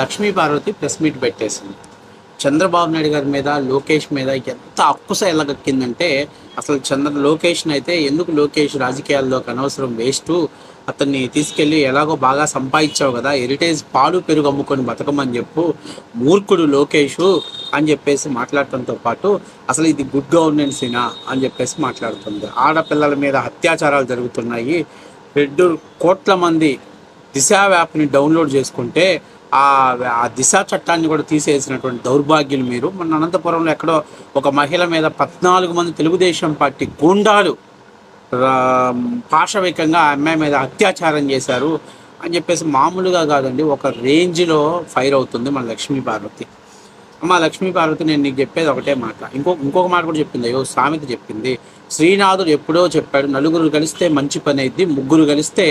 Lakshmi Parvati press meet పెట్టేసింది. చంద్రబాబు నాయుడు గారి మీద లోకేష్ మీద ఎంత అక్కుస ఎల్లగక్కిందంటే అసలు చంద్ర లోకేష్ అయితే ఎందుకు లోకేష్ రాజకీయాల్లోకి అనవసరం వేస్ట్? అతన్ని తీసుకెళ్ళి ఎలాగో బాగా సంపాదించావు కదా హెరిటేజ్ పాలు పెరుగు అమ్ముకొని బతకమని చెప్పు మూర్ఖుడు లోకేష్ అని చెప్పేసి మాట్లాడటంతో పాటు అసలు ఇది గుడ్ గవర్నెన్సేనా అని చెప్పేసి మాట్లాడుతుంది. ఆడపిల్లల మీద అత్యాచారాలు జరుగుతున్నాయి. రెండు కోట్ల మంది దిశ యాప్ని డౌన్లోడ్ చేసుకుంటే ఆ ఆ దిశ చట్టాన్ని కూడా తీసేసినటువంటి దౌర్భాగ్యులు మీరు. మన అనంతపురంలో ఎక్కడో ఒక మహిళ మీద పద్నాలుగు మంది తెలుగుదేశం పార్టీ గూండాలు పాశవికంగా అమ్మాయి మీద అత్యాచారం చేశారు అని చెప్పేసి మామూలుగా కాదండి ఒక రేంజ్లో ఫైర్ అవుతుంది మన లక్ష్మీ పార్వతి. అమ్మ లక్ష్మీ పార్వతి నేను నీకు చెప్పేది ఒకటే మాట. ఇంకో ఇంకొక మాట కూడా చెప్పింది. అయ్యో సామెత చెప్పింది. శ్రీనాథుడు ఎప్పుడో చెప్పాడు నలుగురు కలిస్తే మంచి పని అయింది ముగ్గురు కలిస్తే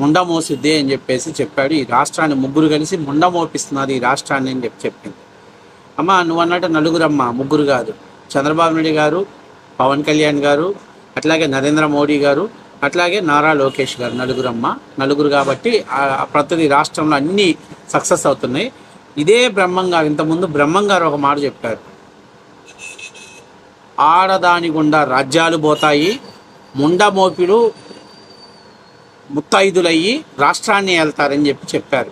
ముండ మోసిద్ది అని చెప్పేసి చెప్పాడు. ఈ రాష్ట్రాన్ని ముగ్గురు కలిసి ముండమోపిస్తున్నారు ఈ రాష్ట్రాన్ని అని చెప్పి చెప్పింది. అమ్మ నువ్వు అన్నట్టు నలుగురమ్మ ముగ్గురు కాదు. చంద్రబాబు నాయుడు గారు పవన్ కళ్యాణ్ గారు అట్లాగే నరేంద్ర మోడీ గారు అట్లాగే నారా లోకేష్ గారు నలుగురమ్మ నలుగురు కాబట్టి ప్రతి రాష్ట్రంలో అన్నీ సక్సెస్ అవుతున్నాయి. ఇదే బ్రహ్మం గారు ఇంతకుముందు బ్రహ్మం గారు ఒక మాట చెప్పారు. ఆడదాని గుండా రాజ్యాలు పోతాయి. ముండమోపిలు ముత్తైదులయ్యి రాష్ట్రాన్ని వెళ్తారని చెప్పి చెప్పారు.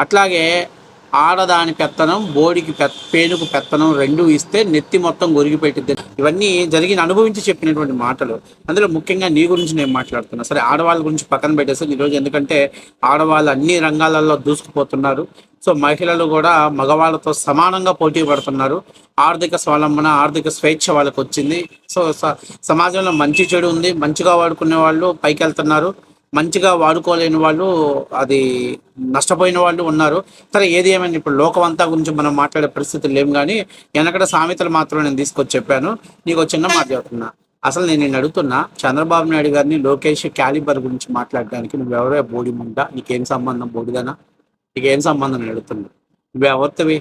అట్లాగే ఆడదాని పెత్తనం బోడికి పెత్ పేనుకు పెత్తనం రెండు ఇస్తే నెత్తి మొత్తం గొరిగిపెట్టిద్ది ఇవన్నీ జరిగిన అనుభవించి చెప్పినటువంటి మాటలు. అందులో ముఖ్యంగా నీ గురించి నేను మాట్లాడుతున్నా. సరే ఆడవాళ్ళ గురించి పక్కన పెట్టేసి ఈరోజు ఎందుకంటే ఆడవాళ్ళు అన్ని రంగాలలో దూసుకుపోతున్నారు. సో మహిళలు కూడా మగవాళ్ళతో సమానంగా పోటీ పడుతున్నారు. ఆర్థిక స్వావలంబన ఆర్థిక స్వేచ్ఛ వాళ్ళకి వచ్చింది సో స- సమాజంలో మంచి చెడు ఉంది. మంచిగా వాడుకునే వాళ్ళు పైకి వెళ్తున్నారు మంచిగా వాడుకోలేని వాళ్ళు అది నష్టపోయిన వాళ్ళు ఉన్నారు. సరే ఏది ఏమైనా ఇప్పుడు లోకం అంతా గురించి మనం మాట్లాడే పరిస్థితులు లేవు కానీ వెనకడ సామెతలు మాత్రం నేను తీసుకొచ్చి చెప్పాను. నీకు చిన్న మాట చెప్తున్నా. అసలు నేను నేను అడుగుతున్నా చంద్రబాబు నాయుడు గారిని లోకేష్ క్యాలిబర్ గురించి మాట్లాడడానికి నువ్వు ఎవరో బోడి ముంట నీకేం సంబంధం బోడిదనా? నీకేం సంబంధం అడుగుతున్నా నువ్వు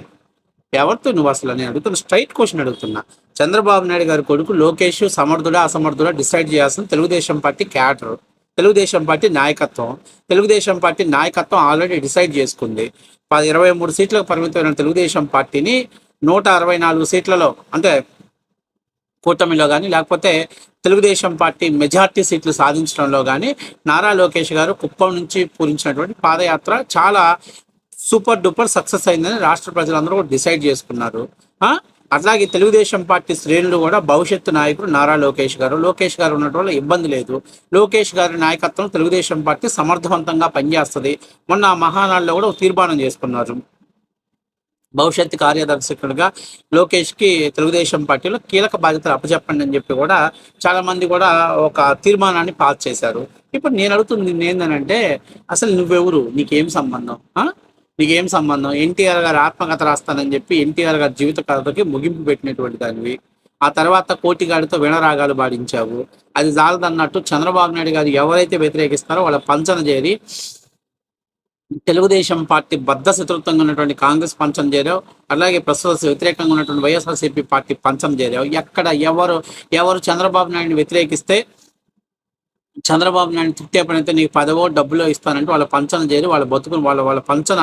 ఎవరితో నువ్వు అసలు నేను అడుగుతున్నా? స్ట్రైట్ క్వశ్చన్ అడుగుతున్నా. చంద్రబాబు నాయుడు గారి కొడుకు లోకేష్ సమర్థుడా అసమర్థుడా డిసైడ్ చేయాల్సిన Telugu Desam party cadre. Telugu Desam party నాయకత్వం. తెలుగుదేశం పార్టీ నాయకత్వం ఆల్రెడీ డిసైడ్ చేసుకుంది. పది ఇరవై మూడు సీట్లకు పరిమితమైన తెలుగుదేశం పార్టీని నూట అరవై నాలుగు సీట్లలో అంటే కూటమిలో కానీ లేకపోతే తెలుగుదేశం పార్టీ మెజార్టీ సీట్లు సాధించడంలో కానీ నారా లోకేష్ గారు కుప్పం నుంచి పూరించినటువంటి పాదయాత్ర చాలా సూపర్ డూపర్ సక్సెస్ అయిందని రాష్ట్ర ప్రజలందరూ కూడా డిసైడ్ చేసుకున్నారు. అట్లాగే తెలుగుదేశం పార్టీ శ్రేణులు కూడా భవిష్యత్తు నాయకుడు నారా లోకేష్ గారు. లోకేష్ గారు ఉన్నట్టు వల్ల ఇబ్బంది లేదు. లోకేష్ గారి నాయకత్వం తెలుగుదేశం పార్టీ సమర్థవంతంగా పనిచేస్తుంది. మొన్న మహానాడులో కూడా ఒక తీర్మానం చేసుకున్నారు. భవిష్యత్తు కార్యదర్శకుడిగా లోకేష్కి తెలుగుదేశం పార్టీలో కీలక బాధ్యతలు అప్పచెప్పండి అని చెప్పి కూడా చాలామంది కూడా ఒక తీర్మానాన్ని పాస్ చేశారు. ఇప్పుడు నేను అడుగుతుంది ఏంటంటే అసలు నువ్వెవరు? నీకేం సంబంధం? నీకేం సంబంధం? ఎన్టీఆర్ గారు ఆత్మకథ రాస్తానని చెప్పి ఎన్టీఆర్ గారి జీవిత కథకి ముగింపు పెట్టినటువంటి దానివి. ఆ తర్వాత కోటిగాడితో వినరాగాలు పాడించావు. అది జాలదన్నట్టు చంద్రబాబు నాయుడు గారు ఎవరైతే వ్యతిరేకిస్తారో వాళ్ళ పంచన చేరి తెలుగుదేశం పార్టీ బద్ద శత్రుత్వంగా ఉన్నటువంటి కాంగ్రెస్ పంచం చేరావు. అలాగే ప్రస్తుత వ్యతిరేకంగా ఉన్నటువంటి వైఎస్ఆర్సీపీ పార్టీ పంచం చేరావు. ఎక్కడ ఎవరు ఎవరు చంద్రబాబు నాయుడిని వ్యతిరేకిస్తే చంద్రబాబు నాయుడు తిట్టే పని అయితే నీకు పదవో డబ్బులో ఇస్తానంటే వాళ్ళ పంచన చేరి వాళ్ళ బతుకుని వాళ్ళ వాళ్ళ పంచన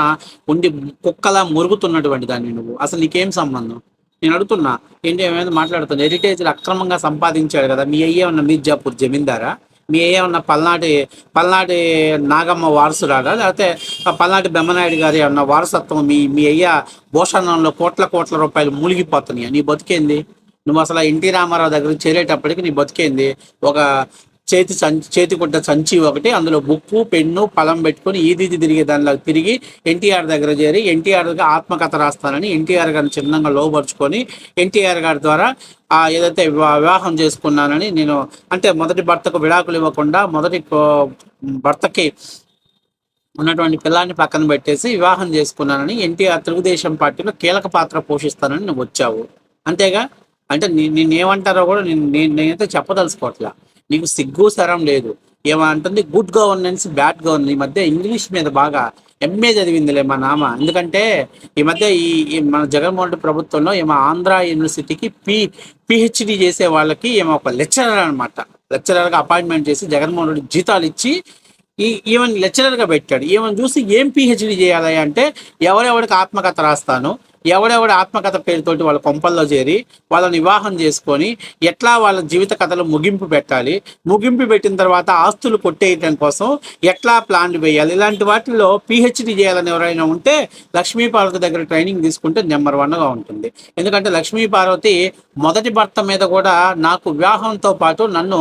ఉండి కుక్కలా మురుగుతున్నటువంటి దాన్ని నువ్వు. అసలు నీకేం సంబంధం? నేను అడుగుతున్నా ఏంటి ఏమైనా మాట్లాడుతున్నా? హెరిటేజ్ అక్రమంగా సంపాదించాడు కదా మీ అయ్యే ఉన్న మీర్జాపూర్ జమీందారా? మీ అయ్యే ఉన్న పల్నాటి పల్నాటి నాగమ్మ వారసురాడా లేకపోతే పల్నాటి బెమ్మనాయుడు గారి ఉన్న వారసత్వం మీ మీ అయ్య భూషణంలో కోట్ల కోట్ల రూపాయలు మూలిగిపోతున్నాయి. నీ బతికేంది? నువ్వు అసలు ఎన్టీ రామారావు దగ్గరికి చేరేటప్పటికి నీ బతికేంది? ఒక చేతి సంచి చేతి సంచి ఒకటి అందులో బుక్కు పెన్ను పలం పెట్టుకొని ఈది తిరిగే దానిలో తిరిగి ఎన్టీఆర్ దగ్గర చేరి ఎన్టీఆర్ దగ్గర ఆత్మకథ రాస్తానని ఎన్టీఆర్ గారిని చిన్నంగా లోపరుచుకొని ఎన్టీఆర్ గారి ద్వారా ఆ ఏదైతే వివాహం చేసుకున్నానని నేను అంటే మొదటి భర్తకు విడాకులు ఇవ్వకుండా మొదటి కో- భర్తకి ఉన్నటువంటి పిల్లాన్ని పక్కన పెట్టేసి వివాహం చేసుకున్నానని ఎన్టీఆర్ తెలుగుదేశం పార్టీలో కీలక పాత్ర పోషిస్తానని నువ్వు వచ్చావు. అంతేగా? అంటే నేనేమంటారో కూడా నేను నేను- నేనైతే చెప్పదలుచుకోవట్లా. నీకు సిగ్గు సరం లేదు. ఏమంటుంది గుడ్ గవర్నెన్స్ బ్యాడ్ గవర్నెన్స్ ఈ మధ్య ఇంగ్లీష్ మీద బాగా ఎంఏ చదివిందిలే మా నామ. ఎందుకంటే ఈ మధ్య ఈ మన జగన్మోహన్ రెడ్డి ప్రభుత్వంలో ఏమో ఆంధ్ర యూనివర్సిటీకి పి పిహెచ్డి చేసే వాళ్ళకి ఏమో ఒక లెక్చరర్ అనమాట లెక్చరర్గా అపాయింట్మెంట్ చేసి జగన్మోహన్ రెడ్డి జీతాలు ఇచ్చి ఈ ఈవెన్ లెక్చరర్గా పెట్టాడు. ఈవెన్ చూసి ఏం పిహెచ్డి చేయాలి అంటే ఎవరెవరికి ఆత్మకథ రాస్తాను ఎవడెవడ ఆత్మకథ పేరుతోటి వాళ్ళ కొంపల్లో చేరి వాళ్ళని వివాహం చేసుకొని ఎట్లా వాళ్ళ జీవిత కథలు ముగింపు పెట్టాలి ముగింపు పెట్టిన తర్వాత ఆస్తులు కొట్టేయటం కోసం ఎట్లా ప్లాన్లు వేయాలి ఇలాంటి వాటిల్లో పిహెచ్డి చేయాలని ఎవరైనా ఉంటే లక్ష్మీ పార్వతి దగ్గర ట్రైనింగ్ తీసుకుంటే నెంబర్ వన్గా ఉంటుంది. ఎందుకంటే లక్ష్మీ పార్వతి మొదటి భర్త మీద కూడా నాకు వివాహంతో పాటు నన్ను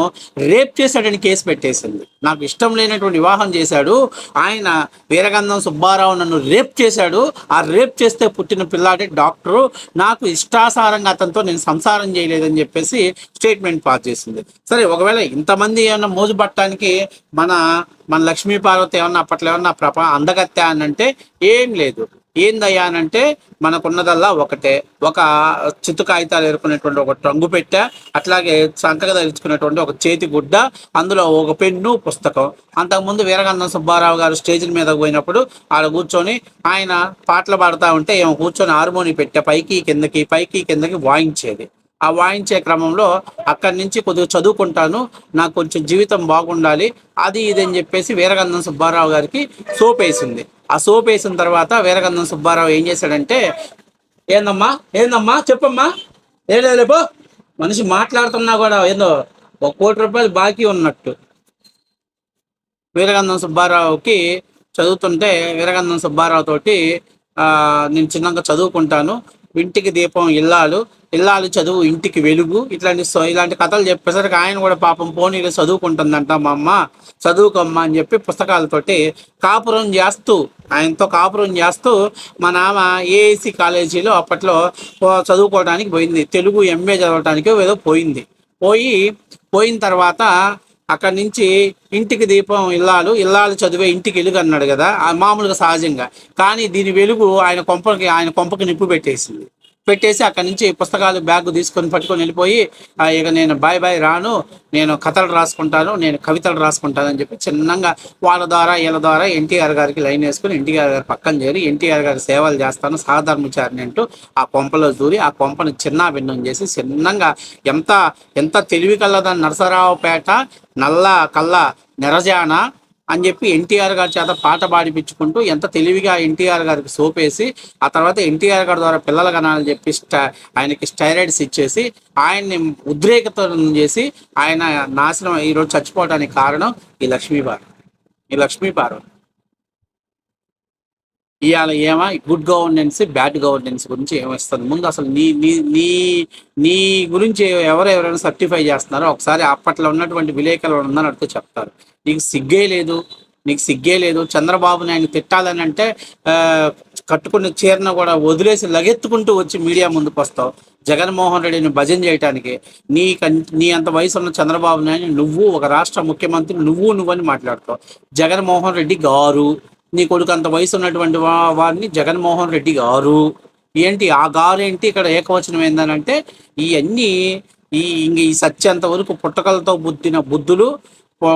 రేప్ చేశాడని కేసు పెట్టేసింది. నాకు ఇష్టం లేనటువంటి వివాహం చేశాడు. ఆయన వీరగంధం సుబ్బారావు నన్ను రేప్ చేశాడు. ఆ రేప్ చేస్తే పుట్టిన పిల్లాడే డాక్టరు. నాకు ఇష్టాసారంగా అతనితో నేను సంసారం చేయలేదని చెప్పేసి స్టేట్మెంట్ పాస్ చేసింది. సరే ఒకవేళ ఇంతమంది ఏమన్నా మోజుపట్టడానికి మన మన లక్ష్మీ పార్వతి ఏమన్నా అప్పట్లో ఏమన్నా ప్రప అందగత్తా అని అంటే ఏం లేదు. ఏందయ్యా అంటే మనకున్నదల్లా ఒకటే. ఒక చిత్తు కాగితాలు ఏరుకునేటువంటి ఒక రంగు పెట్ట అట్లాగే సంకగా ధరించుకునేటువంటి ఒక చేతి గుడ్డ అందులో ఒక పెన్ను పుస్తకం. అంతకుముందు వీరగంధం సుబ్బారావు గారు స్టేజ్ మీద పోయినప్పుడు ఆడ కూర్చొని ఆయన పాటలు పాడుతూ ఉంటే ఏమో కూర్చొని హార్మోని పెట్టే పైకి కిందకి పైకి కిందకి వాయించేది. ఆ వాయించే క్రమంలో అక్కడి నుంచి కొద్దిగా చదువుకుంటాను నాకు కొంచెం జీవితం బాగుండాలి అది ఇది అని చెప్పేసి వీరగంధం సుబ్బారావు గారికి సోప్ వేసింది ఆ సోప్ వేసిన తర్వాత వీరగంధం సుబ్బారావు ఏం చేశాడంటే ఏందమ్మా ఏందమ్మా చెప్పమ్మా ఏం లేదు లేపో మనిషి మాట్లాడుతున్నా కూడా ఏందో ఒక కోటి రూపాయలు బాకీ ఉన్నట్టు. వీరగంధం సుబ్బారావుకి చదువుతుంటే వీరగంధం సుబ్బారావు తోటి నేను చిన్నగా చదువుకుంటాను ఇంటికి దీపం ఇల్లాలు ఇల్లాలు చదువు ఇంటికి వెలుగు ఇట్లాంటి ఇలాంటి కథలు చెప్పేసరికి ఆయన కూడా పాపం పోనీలు చదువుకుంటుందంట మా అమ్మ. చదువుకోమ్మ అని చెప్పి పుస్తకాలతోటి కాపురం చేస్తూ ఆయనతో కాపురం చేస్తూ మా నాన్న ఏఏసీ కాలేజీలో అప్పట్లో చదువుకోవడానికి పోయింది. తెలుగు ఎంఏ చదవడానికి ఏదో పోయింది. పోయి పోయిన తర్వాత అక్కడి నుంచి ఇంటికి దీపం ఇల్లాలు ఇల్లాలు చదివే ఇంటికి వెలుగు అన్నాడు కదా ఆ మామూలుగా సహజంగా. కానీ దీని వెలుగు ఆయన కొంపకి ఆయన కొంపకి నిప్పు పెట్టేసింది. పెట్టేసి అక్కడి నుంచి పుస్తకాలు బ్యాగ్ తీసుకొని పట్టుకొని వెళ్ళిపోయి ఇక నేను బాయ్ బాయ్ రాను నేను కథలు రాసుకుంటాను నేను కవితలు రాసుకుంటాను అని చెప్పి చిన్నగా వాళ్ళ ద్వారా వీళ్ళ ద్వారా ఎన్టీఆర్ గారికి లైన్ వేసుకుని ఎన్టీఆర్ గారి పక్కన చేరి ఎన్టీఆర్ గారి సేవలు చేస్తాను సహధర్మచారిని అంటూ ఆ కొంపలో దూరి ఆ కొంపను చిన్న భిన్నం చేసి చిన్నంగా ఎంత ఎంత తెలివి కలదని నరసరావుపేట నల్ల కల్ల నిరజాన అని చెప్పి ఎన్టీఆర్ గారి చేత పాట పాడిపించుకుంటూ ఎంత తెలివిగా ఎన్టీఆర్ గారికి సోపేసి ఆ తర్వాత ఎన్టీఆర్ గారి ద్వారా పిల్లల కనాలని చెప్పి ఆయనకి స్టైరాయిడ్స్ ఇచ్చేసి ఆయన్ని ఉద్రేకతం చేసి ఆయన నాశనం ఈరోజు చచ్చిపోవడానికి కారణం ఈ లక్ష్మీపార్వతి ఈ లక్ష్మీపార్వతి ఇవాళ ఏమా? గుడ్ గవర్నెన్స్ బ్యాడ్ గవర్నెన్స్ గురించి ఏమిస్తుంది? ముందు అసలు నీ నీ నీ నీ గురించి ఎవరు ఎవరైనా సర్టిఫై చేస్తున్నారో ఒకసారి అప్పట్లో ఉన్నటువంటి విలేకరులు ఉందని అడిగితే చెప్తారు. నీకు సిగ్గే లేదు నీకు సిగ్గే లేదు చంద్రబాబు నాయుడు తిట్టాలని అంటే కట్టుకున్న చీరను కూడా వదిలేసి లగెత్తుకుంటూ వచ్చి మీడియా ముందుకు వస్తావు. జగన్మోహన్ రెడ్డిని భజన చేయడానికి నీ నీ అంత వయసు ఉన్న చంద్రబాబు నాయుడు నువ్వు ఒక రాష్ట్ర ముఖ్యమంత్రి నువ్వు నువ్వని మాట్లాడుతావు. జగన్మోహన్ రెడ్డి గారు నీ కొడుకు అంత వయసు ఉన్నటువంటి వా- వారిని జగన్మోహన్ రెడ్డి గారు. ఏంటి? ఆ గారు ఏంటి? ఇక్కడ ఏకవచనం ఏందనంటే ఇవన్నీ ఈ ఇంక ఈ సత్యంత వరకు పుట్టకలతో బుద్ధిన బుద్ధులు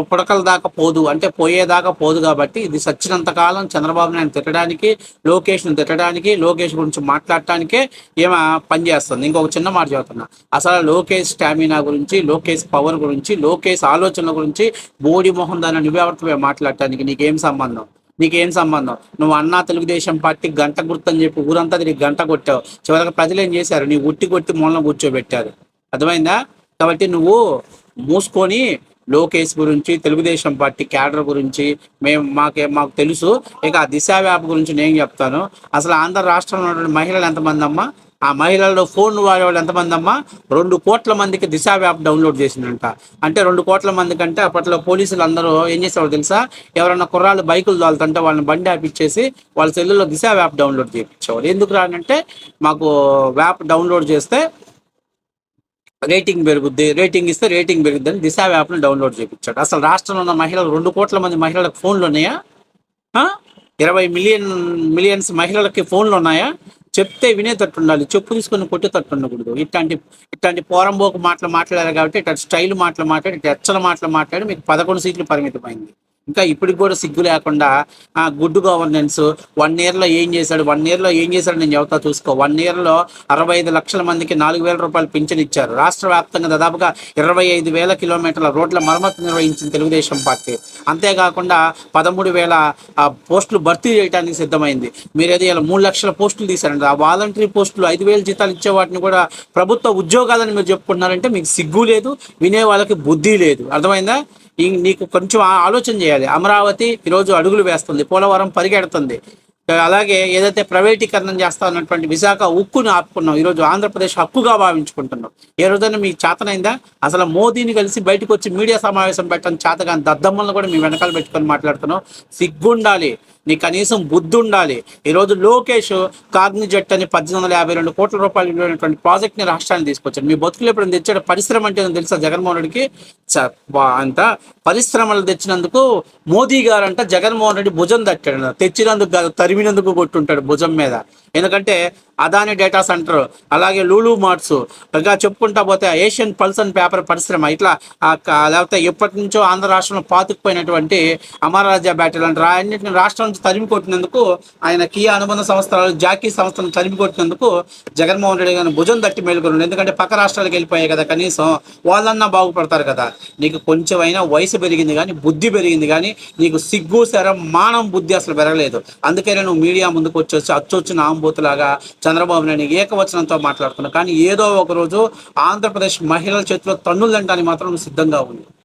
పుడకల దాకా పోదు. అంటే పోయేదాకా పోదు కాబట్టి ఇది సచ్చినంత కాలం చంద్రబాబు నాయుడు తిట్టడానికి లోకేష్ను తిట్టడానికి లోకేష్ గురించి మాట్లాడటానికే ఏమో పనిచేస్తుంది ఇంకొక చిన్న మాట చెబుతున్నా అసలు లోకేష్ స్టామినా గురించి లోకేష్ పవర్ గురించి లోకేష్ ఆలోచనల గురించి బోడి మోహన్ దాని నువ్వెవరితో మాట్లాడటానికి నీకేం సంబంధం? నీకేం సంబంధం? నువ్వు అన్నా తెలుగుదేశం పార్టీ గంట గుర్తని చెప్పి ఊరంతా తిరిగి గంట కొట్టావు. చివరికి ప్రజలు ఏం చేశారు? నీ ఉట్టి కొట్టి మూలన కూర్చోబెట్టారు. అర్థమైందా? కాబట్టి నువ్వు మూసుకొని లోకేష్ గురించి తెలుగుదేశం పార్టీ క్యాడర్ గురించి మేము మాకే మాకు తెలుసు. ఇక ఆ దిశ వ్యాప్ గురించి నేను చెప్తాను. అసలు ఆంధ్ర రాష్ట్రంలో ఉన్నటువంటి మహిళలు ఎంతమంది అమ్మా? ఆ మహిళల్లో ఫోన్ వాడేవాళ్ళు ఎంతమంది అమ్మా రెండు కోట్ల మందికి దిశ యాప్ డౌన్లోడ్ చేసిందంట. అంటే రెండు కోట్ల మంది కంటే అప్పట్లో పోలీసులు అందరూ ఏం చేసేవాళ్ళు తెలుసా? ఎవరన్నా కుర్రాళ్ళు బైకులు తోలుతుంటే వాళ్ళని బండి యాప్ ఇచ్చేసి వాళ్ళ సెల్లులో దిశ యాప్ డౌన్లోడ్ చేయించేవాళ్ళు. ఎందుకు రానంటే మాకు యాప్ డౌన్లోడ్ చేస్తే రేటింగ్ పెరుగుద్ది రేటింగ్ ఇస్తే రేటింగ్ పెరుగుద్ది అని దిశ యాప్ను డౌన్లోడ్ చేయించాడు. అసలు రాష్ట్రంలో ఉన్న మహిళలు రెండు కోట్ల మంది మహిళలకు ఫోన్లు ఉన్నాయా? ఇరవై మిలియన్ మిలియన్స్ మహిళలకి ఫోన్లు ఉన్నాయా? చెప్తే వినేటట్టు ఉండాలి. చెప్పు తీసుకొని కొట్టేటట్టు ఉండకూడదు. ఇట్లాంటి ఇట్లాంటి పోరంబోకు మాటలు మాట్లాడారు కాబట్టి ఇట్లాంటి స్టైల్ మాటలు మాట్లాడి ఇట్లా ఎచ్చల మాటలు మాట్లాడి మీకు పదకొండు సీట్లు పరిమితమైంది. ఇంకా ఇప్పటికి కూడా సిగ్గు లేకుండా ఆ గుడ్ గవర్నెన్స్ వన్ ఇయర్లో ఏం చేశాడు వన్ ఇయర్లో ఏం చేశాడు నేను చెబుతా చూసుకో. వన్ ఇయర్లో అరవై ఐదు లక్షల మందికి నాలుగు వేల రూపాయలు పింఛన్ ఇచ్చారు. రాష్ట్ర వ్యాప్తంగా దాదాపుగా ఇరవై ఐదు వేల కిలోమీటర్ల రోడ్ల మరమ్మతు నిర్వహించిన తెలుగుదేశం పార్టీ. అంతేకాకుండా పదమూడు వేల ఆ, పోస్టులు భర్తీ చేయడానికి సిద్ధమైంది. మీరు ఏదో ఇలా మూడు లక్షల పోస్టులు తీశారండి ఆ వాలంటరీ పోస్టులు ఐదు వేల జీతాలు ఇచ్చే వాటిని కూడా ప్రభుత్వ ఉద్యోగాలని మీరు చెప్పుకుంటున్నారంటే మీకు సిగ్గు లేదు వినే వాళ్ళకి బుద్ధి లేదు. అర్థమైందా? నీకు కొంచెం ఆలోచన చేయాలి. అమరావతి ఈరోజు అడుగులు వేస్తుంది పోలవరం పరిగెడుతుంది. అలాగే ఏదైతే ప్రైవేటీకరణం చేస్తా ఉన్నటువంటి విశాఖ ఉక్కును ఆపుకున్నాం ఈరోజు ఆంధ్రప్రదేశ్ హక్కుగా భావించుకుంటున్నాం. ఏ రోజైనా మీకు చేతనైందా? అసలు మోదీని కలిసి బయటకు వచ్చి మీడియా సమావేశం పెట్టడం చేతగాని దద్దమ్మలను కూడా మీ వెనకాల పెట్టుకొని మాట్లాడుతున్నాం. సిగ్గుండాలి. నీ కనీసం బుద్ధి ఉండాలి. ఈరోజు లోకేష్ కాగ్నిజెట్ అని పద్దెనిమిది వందల యాభై రెండు కోట్ల రూపాయలు విలువైనటువంటి ప్రాజెక్ట్ని రాష్ట్రాన్ని తీసుకొచ్చాడు. మీ బతుకులు ఎప్పుడు తెచ్చాడు? పరిశ్రమ అంటే ఏందో తెలుసా జగన్మోహన్ రెడ్డికి? అంత పరిశ్రమలు తెచ్చినందుకు మోదీ గారు అంట జగన్మోహన్ రెడ్డి భుజం తట్టాడు. తెచ్చినందుకు కాదు తరిమినందుకు కొట్టుంటాడు భుజం మీద. ఎందుకంటే అదాని డేటా సెంటర్ అలాగే లూలు మార్ట్స్ ఇంకా చెప్పుకుంటా పోతే ఏషియన్ పల్స్ అండ్ పేపర్ పరిశ్రమ ఇట్లా లేకపోతే ఎప్పటి నుంచో ఆంధ్ర రాష్ట్రంలో పాతుకుపోయినటువంటి అమరరాజా బ్యాటరీ లాంటి అన్నింటిని రాష్ట్రం నుంచి తరిమి కొట్టినందుకు ఆయన కియా అనుబంధ సంస్థలు జాకీ సంస్థలను తరిమి కొట్టినందుకు జగన్మోహన్ రెడ్డి గారిని భుజం తట్టి మేలుకున్నాడు. ఎందుకంటే పక్క రాష్ట్రాలకు వెళ్ళిపోయాయి కదా కనీసం వాళ్ళన్నా బాగుపడతారు కదా. నీకు కొంచెమైనా వయసు పెరిగింది కానీ బుద్ధి పెరిగింది కానీ నీకు సిగ్గు శరం మానం బుద్ధి అసలు పెరగలేదు. అందుకనే నువ్వు మీడియా ముందుకు వచ్చేసి అచ్చొచ్చిన ఆంబూతులాగా చంద్రబాబు నాయుడు ఏకవచనంతో మాట్లాడుతున్నావు కానీ ఏదో ఒక రోజు ఆంధ్రప్రదేశ్ మహిళల చేతిలో తన్నులు తింటానికి మాత్రం సిద్ధంగా ఉంది.